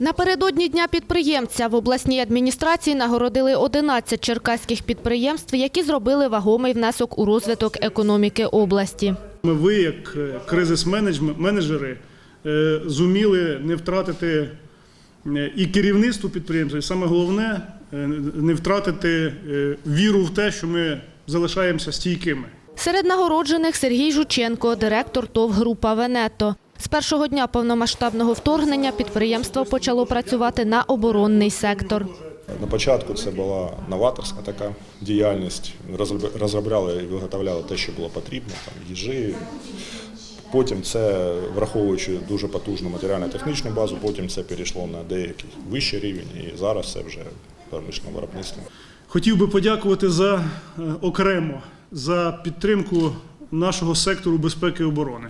Напередодні Дня підприємця в обласній адміністрації нагородили 11 черкаських підприємств, які зробили вагомий внесок у розвиток економіки області. Ми ви, як е, кризис-менеджери, е, зуміли не втратити е, і керівництво підприємства, і саме головне не втратити віру в те, що ми залишаємося стійкими. Серед нагороджених Сергій Жученко, директор ТОВ «Група Венето». З першого дня повномасштабного вторгнення підприємство почало працювати на оборонний сектор. На початку це була новаторська така діяльність. Розроб- Розробляли і виготовляли те, що було потрібно, там їжі. Потім це, враховуючи дуже потужну матеріально-технічну базу, потім це перейшло на деякий вищий рівень, і зараз це вже промислове виробництво. Хотів би подякувати за е, окремо за підтримку нашого сектору безпеки і оборони.